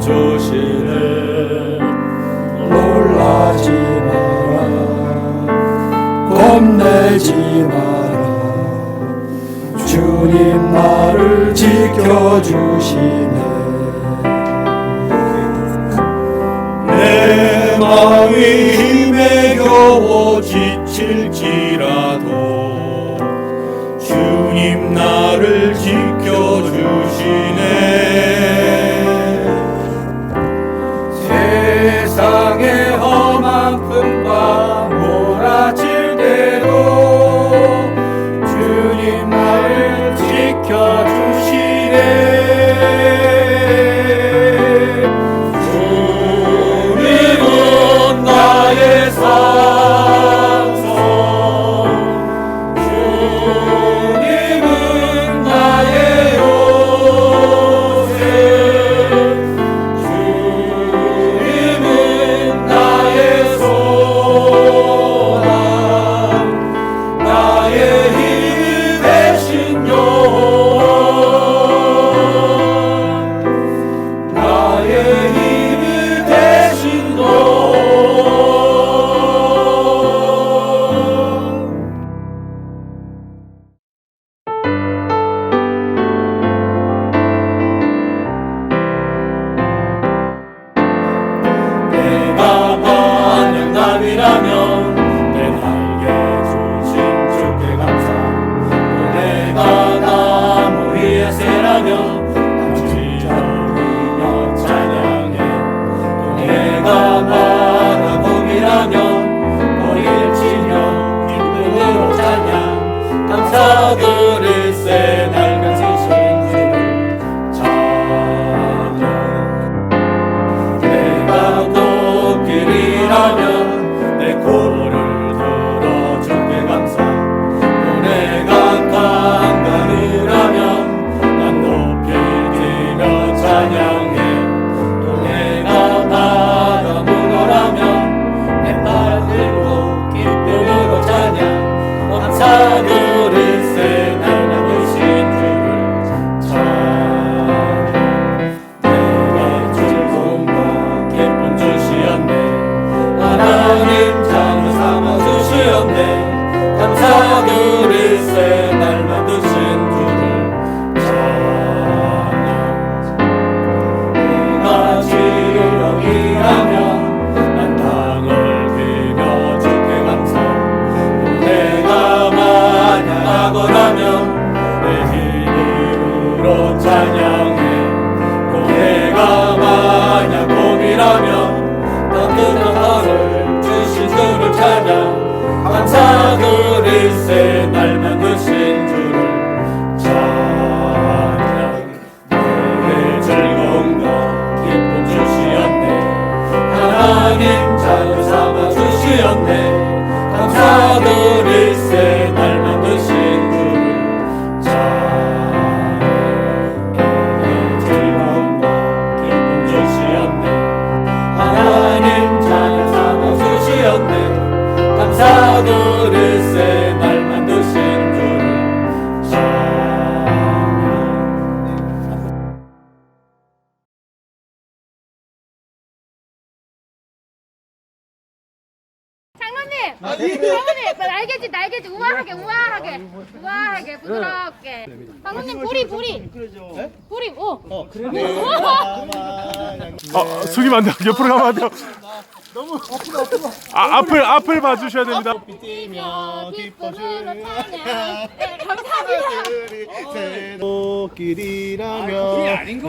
주시네. 놀라지 마라. 겁내지 마라. 주님 나를 지켜주시네. 내 마음이 힘에 겨워 지칠지라. 주님은 주시었네 감사 드릴 장로님! 장로님! 날개짓 날개짓 우아하게 우아하게. 우아하게 부드럽게. 장로님 뿌리 뿌리. 뿌리 오! 아, 숙이면 안 돼요. 옆으로 가면 안 돼요. 너무 아, 앞을 앞을 봐주셔야 됩니다. 뛰며 기쁨으로 찬양 네, 감사합니다. 길이라면 아닌 것